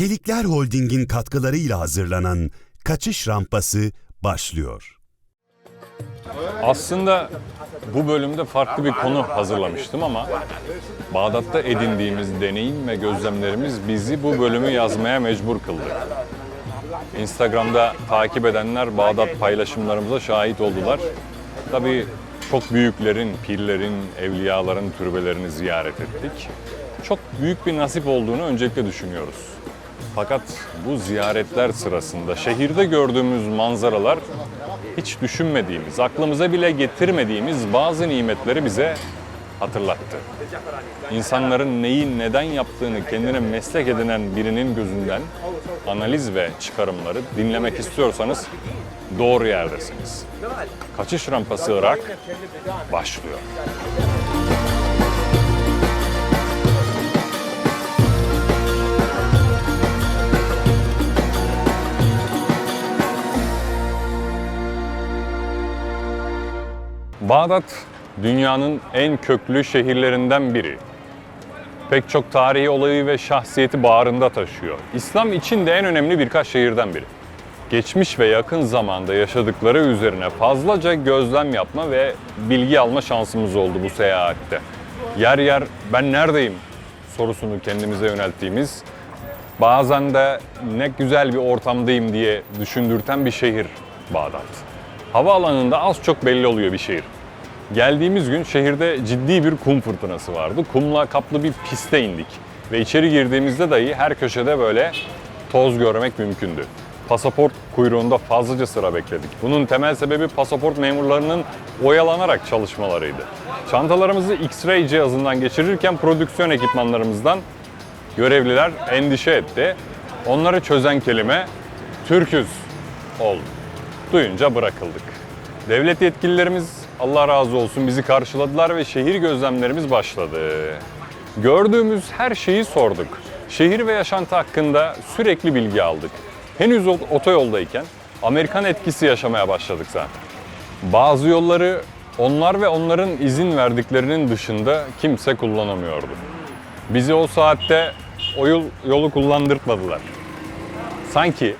Çelikler Holding'in katkılarıyla hazırlanan Kaçış Rampası başlıyor. Aslında bu bölümde farklı bir konu hazırlamıştım ama Bağdat'ta edindiğimiz deneyim ve gözlemlerimiz bizi bu bölümü yazmaya mecbur kıldı. Instagram'da takip edenler Bağdat paylaşımlarımıza şahit oldular. Tabii çok büyüklerin, pirlerin, evliyaların türbelerini ziyaret ettik. Çok büyük bir nasip olduğunu öncelikle düşünüyoruz. Fakat bu ziyaretler sırasında şehirde gördüğümüz manzaralar hiç düşünmediğimiz, aklımıza bile getirmediğimiz bazı nimetleri bize hatırlattı. İnsanların neyi neden yaptığını kendine meslek edinen birinin gözünden analiz ve çıkarımları dinlemek istiyorsanız doğru yerdesiniz. Kaçış rampası Irak başlıyor. Bağdat dünyanın en köklü şehirlerinden biri. Pek çok tarihi olayı ve şahsiyeti bağrında taşıyor. İslam için de en önemli birkaç şehirden biri. Geçmiş ve yakın zamanda yaşadıkları üzerine fazlaca gözlem yapma ve bilgi alma şansımız oldu bu seyahatte. Yer yer ben neredeyim sorusunu kendimize yönelttiğimiz, bazen de ne güzel bir ortamdayım diye düşündürten bir şehir Bağdat. Havaalanında az çok belli oluyor bir şehir. Geldiğimiz gün şehirde ciddi bir kum fırtınası vardı. Kumla kaplı bir piste indik. Ve içeri girdiğimizde dahi her köşede böyle toz görmek mümkündü. Pasaport kuyruğunda fazlaca sıra bekledik. Bunun temel sebebi pasaport memurlarının oyalanarak çalışmalarıydı. Çantalarımızı X-ray cihazından geçirirken prodüksiyon ekipmanlarımızdan görevliler endişe etti. Onları çözen kelime Türküz oldu. Duyunca bırakıldık. Devlet yetkililerimiz Allah razı olsun bizi karşıladılar ve şehir gözlemlerimiz başladı. Gördüğümüz her şeyi sorduk. Şehir ve yaşantı hakkında sürekli bilgi aldık. Henüz otoyoldayken Amerikan etkisi yaşamaya başladık zaten. Bazı yolları onlar ve onların izin verdiklerinin dışında kimse kullanamıyordu. Bizi o saatte o yol, yolu kullandırtmadılar. Sanki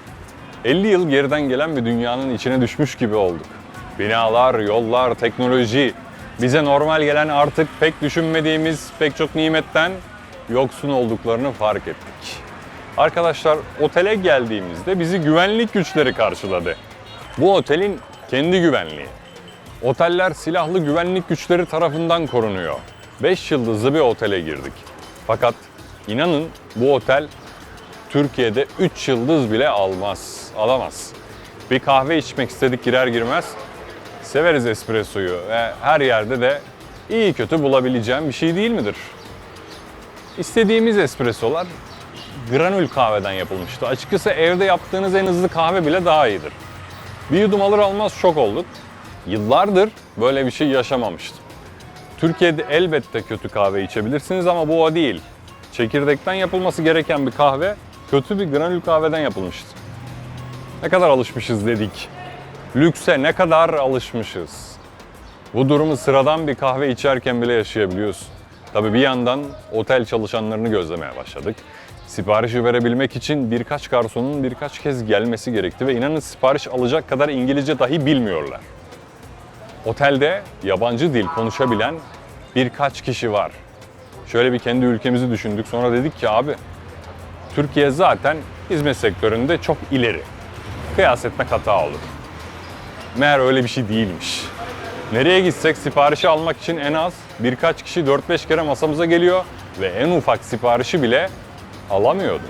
50 yıl geriden gelen bir dünyanın içine düşmüş gibi olduk. Binalar, yollar, teknoloji bize normal gelen artık pek düşünmediğimiz pek çok nimetten yoksun olduklarını fark ettik. Arkadaşlar otele geldiğimizde bizi güvenlik güçleri karşıladı. Bu otelin kendi güvenliği. Oteller silahlı güvenlik güçleri tarafından korunuyor. 5 yıldızlı bir otele girdik. Fakat inanın bu otel Türkiye'de 3 yıldız bile almaz, alamaz. Bir kahve içmek istedik girer girmez severiz espressoyu ve her yerde de iyi kötü bulabileceğim bir şey değil midir? İstediğimiz espressolar granül kahveden yapılmıştı. Açıkçası evde yaptığınız en hızlı kahve bile daha iyidir. Bir yudum alır almaz şok olduk. Yıllardır böyle bir şey yaşamamıştım. Türkiye'de elbette kötü kahve içebilirsiniz ama bu o değil. Çekirdekten yapılması gereken bir kahve kötü bir granül kahveden yapılmıştı. Ne kadar alışmışız dedik. Lükse ne kadar alışmışız. Bu durumu sıradan bir kahve içerken bile yaşayabiliyorsun. Tabii bir yandan otel çalışanlarını gözlemeye başladık. Siparişi verebilmek için birkaç garsonun birkaç kez gelmesi gerekti ve inanın sipariş alacak kadar İngilizce dahi bilmiyorlar. Otelde yabancı dil konuşabilen birkaç kişi var. Şöyle bir kendi ülkemizi düşündük. Sonra dedik ki abi Türkiye zaten hizmet sektöründe çok ileri. Kıyas etmek hata olur. Meğer öyle bir şey değilmiş. Nereye gitsek siparişi almak için en az birkaç kişi 4-5 kere masamıza geliyor ve en ufak siparişi bile alamıyordu.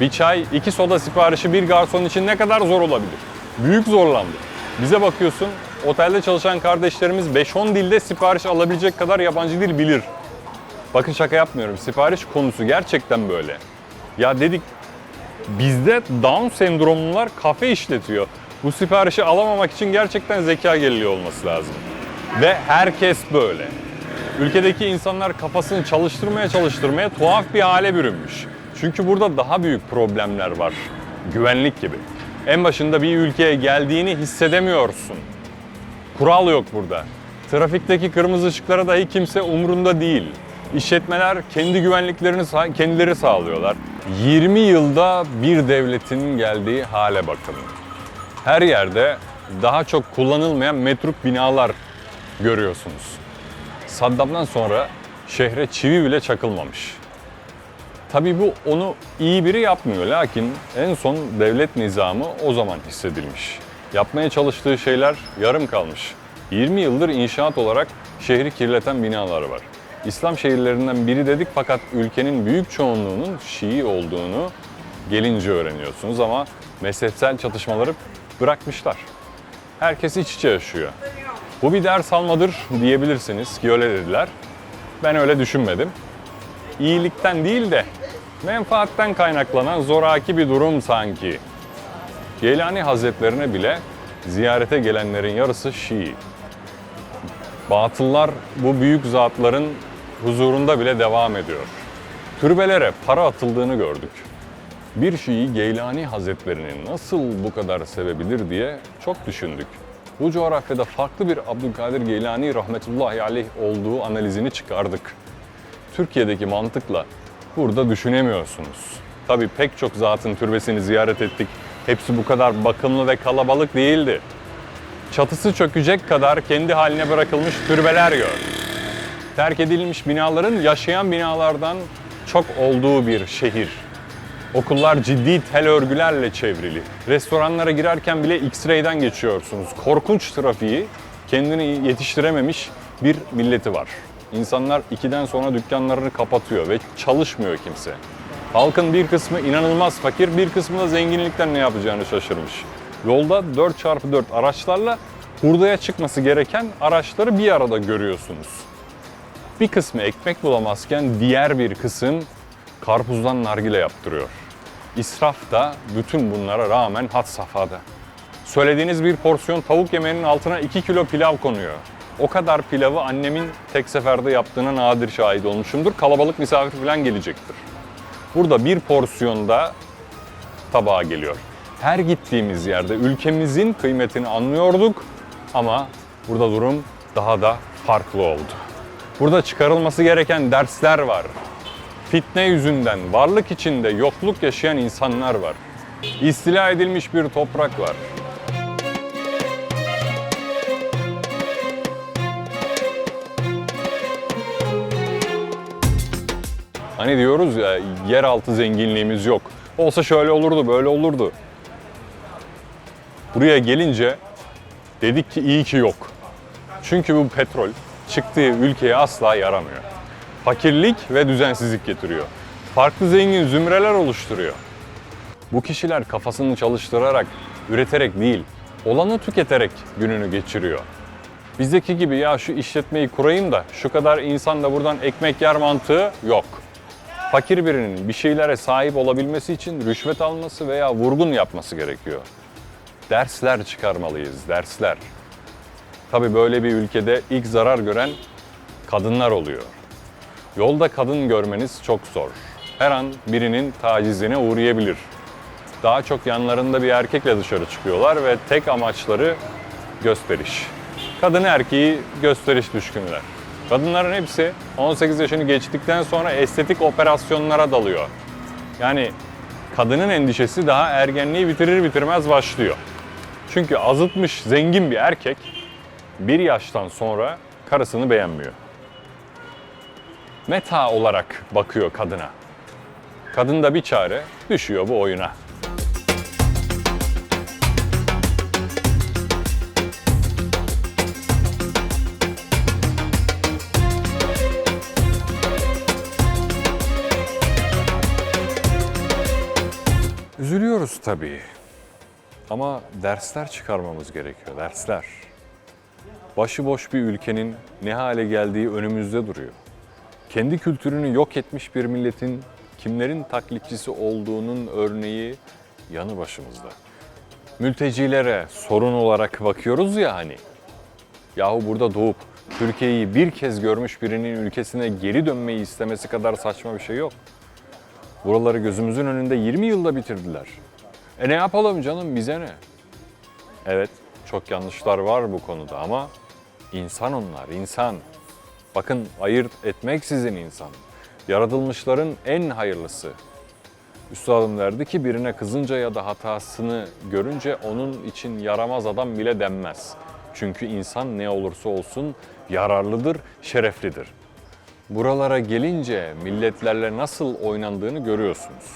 Bir çay, iki soda siparişi bir garson için ne kadar zor olabilir? Büyük zorlandı. Bize bakıyorsun, otelde çalışan kardeşlerimiz 5-10 dilde sipariş alabilecek kadar yabancı dil bilir. Bakın şaka yapmıyorum. Sipariş konusu gerçekten böyle. Ya dedik bizde Down sendromlular kafe işletiyor. Bu siparişi alamamak için gerçekten zeka geriliği olması lazım. Ve herkes böyle. Ülkedeki insanlar kafasını çalıştırmaya çalıştırmaya tuhaf bir hale bürünmüş. Çünkü burada daha büyük problemler var. Güvenlik gibi. En başında bir ülkeye geldiğini hissedemiyorsun. Kural yok burada. Trafikteki kırmızı ışıklara dahi kimse umurunda değil. İşletmeler kendi güvenliklerini kendileri sağlıyorlar. 20 yılda bir devletin geldiği hale bakın. Her yerde daha çok kullanılmayan metruk binalar görüyorsunuz. Saddam'dan sonra şehre çivi bile çakılmamış. Tabii bu onu iyi biri yapmıyor lakin en son devlet nizamı o zaman hissedilmiş. Yapmaya çalıştığı şeyler yarım kalmış. 20 yıldır inşaat olarak şehri kirleten binalar var. İslam şehirlerinden biri dedik fakat ülkenin büyük çoğunluğunun Şii olduğunu gelince öğreniyorsunuz ama mezhepsel çatışmaları bırakmışlar. Herkes iç içe yaşıyor. Bu bir ders almadır diyebilirsiniz ki öyle dediler. Ben öyle düşünmedim iyilikten değil de menfaatten kaynaklanan zoraki bir durum sanki. Geylani Hazretlerine bile ziyarete gelenlerin yarısı Şii. Batıllar bu büyük zatların huzurunda bile devam ediyor. Türbelere para atıldığını gördük. Bir Şii Geylani Hazretlerini nasıl bu kadar sevebilir diye çok düşündük. Bu coğrafyada farklı bir Abdülkadir Geylani rahmetullahi aleyh olduğu analizini çıkardık. Türkiye'deki mantıkla burada düşünemiyorsunuz. Tabii pek çok zatın türbesini ziyaret ettik. Hepsi bu kadar bakımlı ve kalabalık değildi. Çatısı çökecek kadar kendi haline bırakılmış türbeler gördük. Terk edilmiş binaların yaşayan binalardan çok olduğu bir şehir. Okullar ciddi tel örgülerle çevrili. Restoranlara girerken bile X-ray'den geçiyorsunuz. Korkunç trafiği kendini yetiştirememiş bir milleti var. İnsanlar ikiden sonra dükkanlarını kapatıyor ve çalışmıyor kimse. Halkın bir kısmı inanılmaz fakir, bir kısmı da zenginlikten ne yapacağını şaşırmış. Yolda 4x4 araçlarla hurdaya çıkması gereken araçları bir arada görüyorsunuz. Bir kısmı ekmek bulamazken diğer bir kısım karpuzdan nargile yaptırıyor. İsraf da bütün bunlara rağmen had safhada. Söylediğiniz bir porsiyon tavuk yemeğinin altına 2 kilo pilav konuyor. O kadar pilavı annemin tek seferde yaptığına nadir şahit olmuşumdur. Kalabalık misafir falan gelecektir. Burada bir porsiyonda tabağa geliyor. Her gittiğimiz yerde ülkemizin kıymetini anlıyorduk ama burada durum daha da farklı oldu. Burada çıkarılması gereken dersler var. Fitne yüzünden varlık içinde yokluk yaşayan insanlar var. İstila edilmiş bir toprak var. Hani diyoruz ya yeraltı zenginliğimiz yok. Olsa şöyle olurdu, böyle olurdu. Buraya gelince dedik ki iyi ki yok. Çünkü bu petrol çıktığı ülkeye asla yaramıyor. Fakirlik ve düzensizlik getiriyor. Farklı zengin zümreler oluşturuyor. Bu kişiler kafasını çalıştırarak, üreterek değil, olanı tüketerek gününü geçiriyor. Bizdeki gibi ya şu işletmeyi kurayım da şu kadar insan da buradan ekmek yer mantığı yok. Fakir birinin bir şeylere sahip olabilmesi için rüşvet alması veya vurgun yapması gerekiyor. Dersler çıkarmalıyız, dersler. Tabii böyle bir ülkede ilk zarar gören kadınlar oluyor. Yolda kadın görmeniz çok zor. Her an birinin tacizine uğrayabilir. Daha çok yanlarında bir erkekle dışarı çıkıyorlar ve tek amaçları gösteriş. Kadın erkeği gösteriş düşkünler. Kadınların hepsi 18 yaşını geçtikten sonra estetik operasyonlara dalıyor. Yani kadının endişesi daha ergenliği bitirir bitirmez başlıyor. Çünkü azıtmış zengin bir erkek bir yaştan sonra karısını beğenmiyor. Meta olarak bakıyor kadına. Kadın da bir çare düşüyor bu oyuna. Üzülüyoruz tabii. Ama dersler çıkarmamız gerekiyor, dersler. Başıboş bir ülkenin ne hale geldiği önümüzde duruyor. Kendi kültürünü yok etmiş bir milletin kimlerin taklitçisi olduğunun örneği yanı başımızda. Mültecilere sorun olarak bakıyoruz ya hani. Yahu burada doğup Türkiye'yi bir kez görmüş birinin ülkesine geri dönmeyi istemesi kadar saçma bir şey yok. Buraları gözümüzün önünde 20 yılda bitirdiler. E ne yapalım canım bize ne? Evet çok yanlışlar var bu konuda ama insan onlar insan. Bakın ayırt etmek sizin insan. Yaratılmışların en hayırlısı. Üstadım derdi ki birine kızınca ya da hatasını görünce onun için yaramaz adam bile denmez. Çünkü insan ne olursa olsun yararlıdır, şereflidir. Buralara gelince milletlerle nasıl oynandığını görüyorsunuz.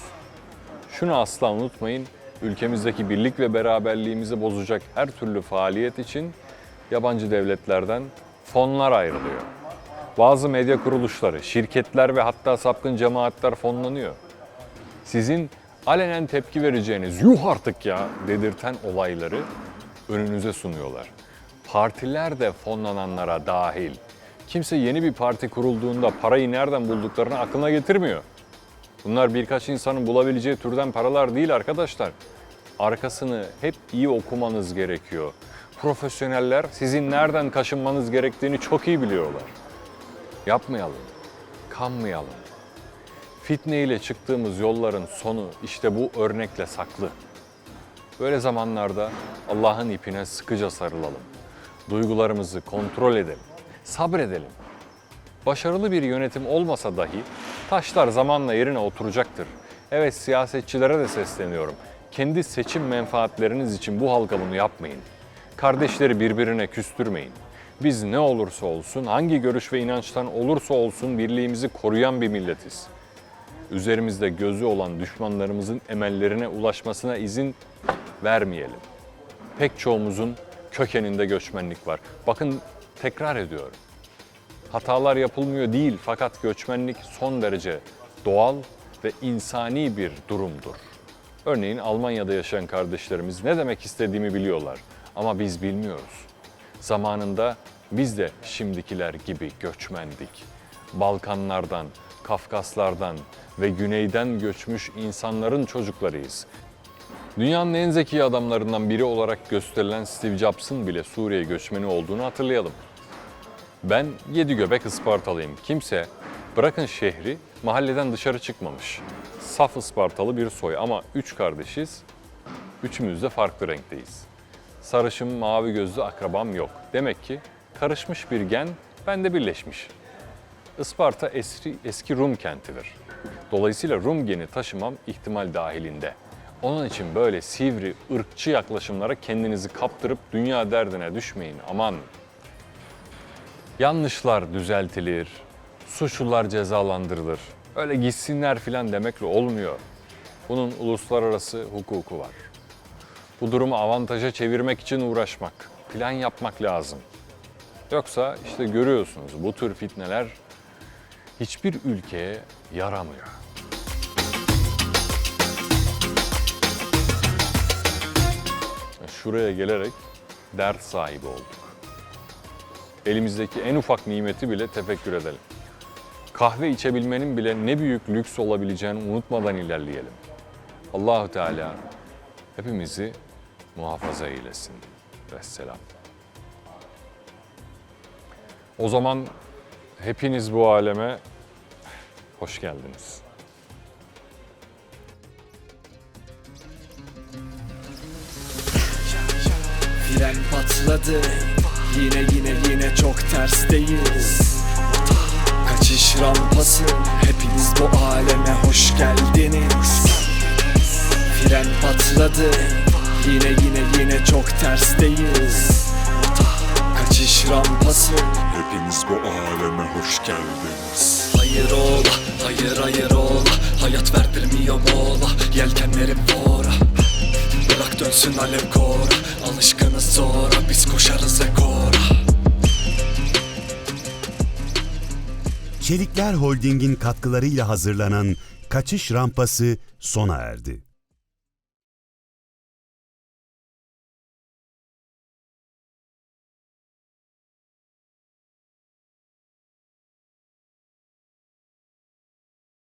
Şunu asla unutmayın, ülkemizdeki birlik ve beraberliğimizi bozacak her türlü faaliyet için yabancı devletlerden fonlar ayrılıyor. Bazı medya kuruluşları, şirketler ve hatta sapkın cemaatler fonlanıyor. Sizin alenen tepki vereceğiniz yuh artık ya dedirten olayları önünüze sunuyorlar. Partiler de fonlananlara dahil. Kimse yeni bir parti kurulduğunda parayı nereden bulduklarını aklına getirmiyor. Bunlar birkaç insanın bulabileceği türden paralar değil arkadaşlar. Arkasını hep iyi okumanız gerekiyor. Profesyoneller sizin nereden kaşınmanız gerektiğini çok iyi biliyorlar. Yapmayalım, kanmayalım. Fitne ile çıktığımız yolların sonu işte bu örnekle saklı. Böyle zamanlarda Allah'ın ipine sıkıca sarılalım. Duygularımızı kontrol edelim, sabredelim. Başarılı bir yönetim olmasa dahi taşlar zamanla yerine oturacaktır. Evet siyasetçilere de sesleniyorum. Kendi seçim menfaatleriniz için bu halka bunu yapmayın. Kardeşleri birbirine küstürmeyin. Biz ne olursa olsun, hangi görüş ve inançtan olursa olsun birliğimizi koruyan bir milletiz. Üzerimizde gözü olan düşmanlarımızın emellerine ulaşmasına izin vermeyelim. Pek çoğumuzun kökeninde göçmenlik var. Bakın tekrar ediyorum. Hatalar yapılmıyor değil fakat göçmenlik son derece doğal ve insani bir durumdur. Örneğin Almanya'da yaşayan kardeşlerimiz ne demek istediğimi biliyorlar ama biz bilmiyoruz. Zamanında biz de şimdikiler gibi göçmendik. Balkanlardan, Kafkaslardan ve güneyden göçmüş insanların çocuklarıyız. Dünyanın en zeki adamlarından biri olarak gösterilen Steve Jobs'ın bile Suriye göçmeni olduğunu hatırlayalım. Ben yedi göbek Ispartalıyım. Kimse bırakın şehri mahalleden dışarı çıkmamış. Saf Ispartalı bir soy ama üç kardeşiz. Üçümüz de farklı renkteyiz. Sarışın mavi gözlü akrabam yok. Demek ki karışmış bir gen bende birleşmiş. Isparta eski, eski Rum kentidir. Dolayısıyla Rum geni taşımam ihtimal dahilinde. Onun için böyle sivri, ırkçı yaklaşımlara kendinizi kaptırıp dünya derdine düşmeyin. Aman Yanlışlar düzeltilir, suçlular cezalandırılır. Öyle gitsinler filan demekle olmuyor. Bunun uluslararası hukuku var. Bu durumu avantaja çevirmek için uğraşmak, plan yapmak lazım. Yoksa işte görüyorsunuz bu tür fitneler hiçbir ülkeye yaramıyor. Şuraya gelerek dert sahibi olduk elimizdeki en ufak nimeti bile tefekkür edelim. Kahve içebilmenin bile ne büyük lüks olabileceğini unutmadan ilerleyelim. Allahu Teala hepimizi muhafaza eylesin. Vesselam. O zaman hepiniz bu aleme hoş geldiniz. Fren patladı Yine yine yine çok tersteyiz Kaçış rampası Hepiniz bu aleme hoş geldiniz Fren patladı Yine yine yine çok tersteyiz. Kaçış rampası. Hepiniz bu aleme hoş geldiniz. Hayır ola, hayır hayır ola Hayat verdirmiyor mola Yelkenlerim fora. Bırak dönsün alev kora. Alışkınız zora Biz koşarız ekora Çelikler Holding'in katkılarıyla hazırlanan Kaçış Rampası sona erdi.